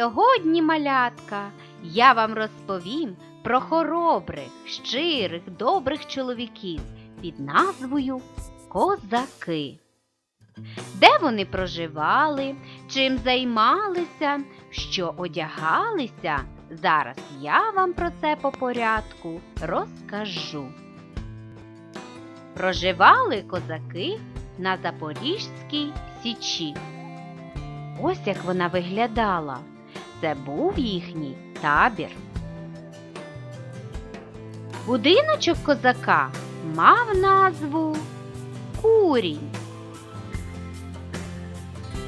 Сьогодні, малятка, я вам розповім про хоробрих, щирих, добрих чоловіків під назвою Козаки. Де вони проживали, чим займалися, що одягалися, зараз я вам про це по порядку розкажу. Проживали козаки на Запорізькій Січі. Ось як вона виглядала. Це був їхній табір. Будиночок козака мав назву Курінь.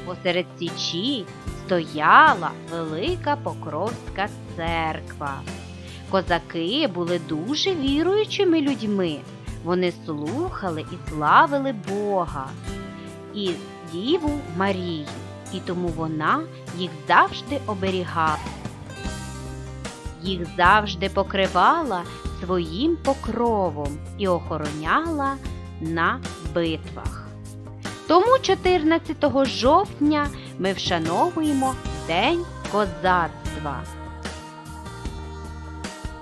Посеред січі стояла велика Покровська церква. Козаки були дуже віруючими людьми. Вони слухали і славили Бога і Діву Марію, і тому вона їх завжди оберігала. Їх завжди покривала своїм покровом і охороняла на битвах. Тому 14 жовтня ми вшановуємо День козацтва.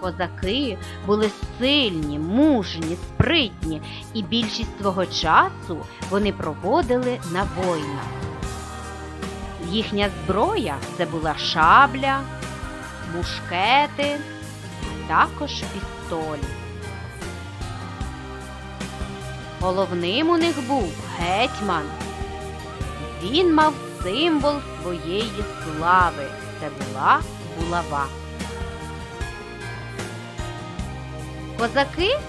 Козаки були сильні, мужні, спритні, і більшість свого часу вони проводили на войнах. Їхня зброя це була шабля, мушкети, а також пістолі. Головним у них був гетьман. Він мав символ своєї слави. Це була булава. Козаки,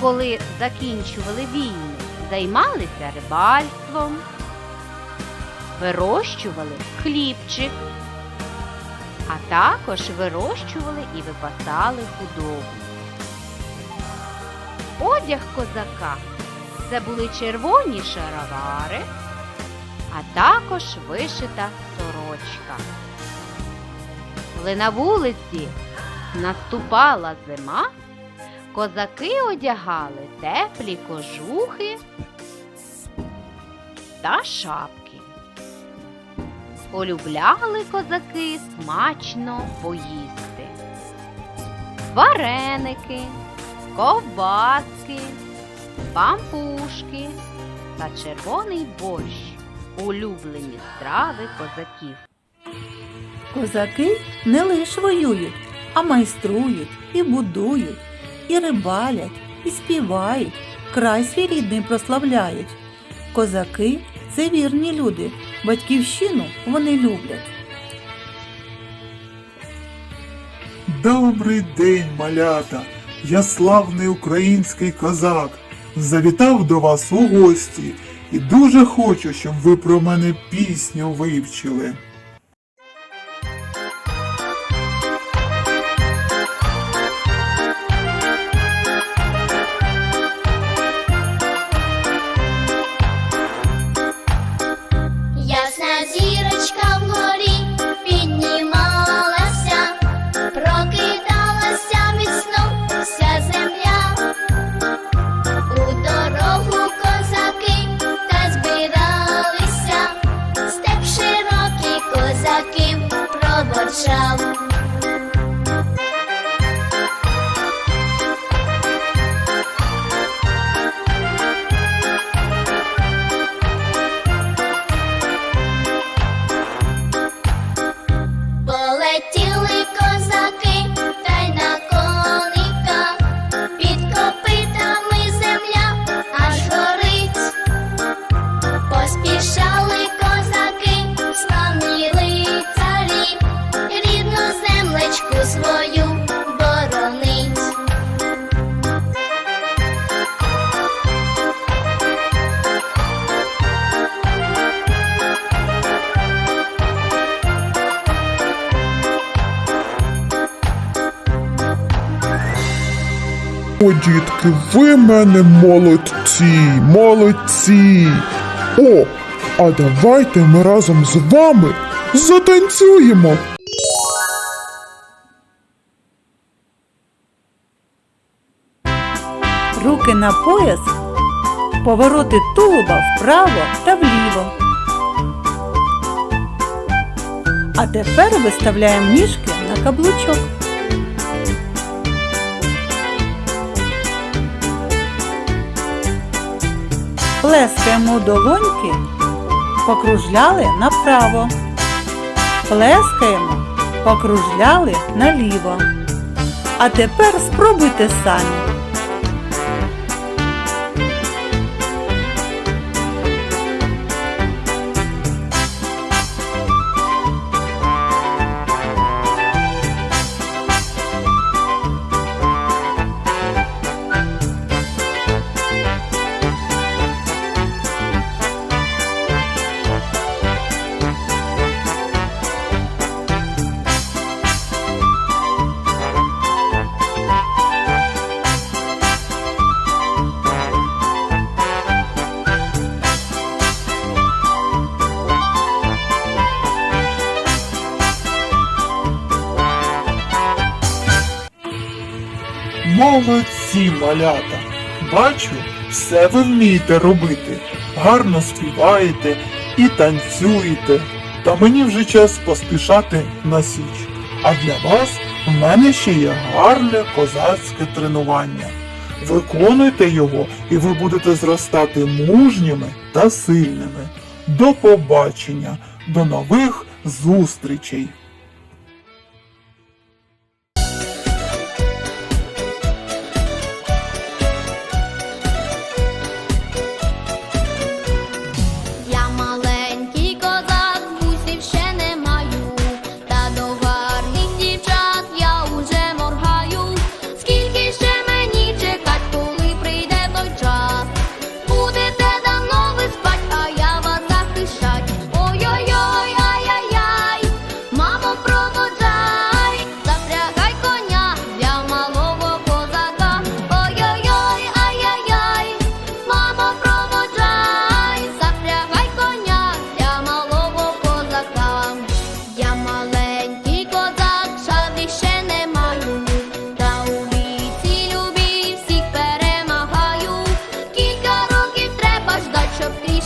коли закінчували війну, займалися рибальством, вирощували хлібчик, а також вирощували і випасали худобу. Одяг козака це були червоні шаровари, а також вишита сорочка. Коли на вулиці наступала зима, козаки одягали теплі кожухи та шапки. Полюбляли козаки смачно поїсти. Вареники, ковбаски, пампушки та червоний борщ улюблені страви козаків. Козаки не лише воюють, а майструють і будують, і рибалять, і співають, край свій рідний прославляють. Козаки це вірні люди, батьківщину вони люблять. Добрий день, малята! Я славний український козак. Завітав до вас у гості і дуже хочу, щоб ви про мене пісню вивчили. shower. Землечку свою боронить. О, дітки, ви мене молодці, молодці. О, а давайте ми разом з вами затанцюємо. Руки на пояс, повороти тулуба вправо та вліво. А тепер виставляємо ніжки на каблучок. Плескаємо долоньки, покружляли направо. Плескаємо, покружляли наліво. А тепер спробуйте самі. Молодці, малята! Бачу, все ви вмієте робити. Гарно співаєте і танцюєте. Та мені вже час поспішати на січ. А для вас в мене ще є гарне козацьке тренування. Виконуйте його, і ви будете зростати мужніми та сильними. До побачення, до нових зустрічей!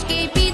keep it.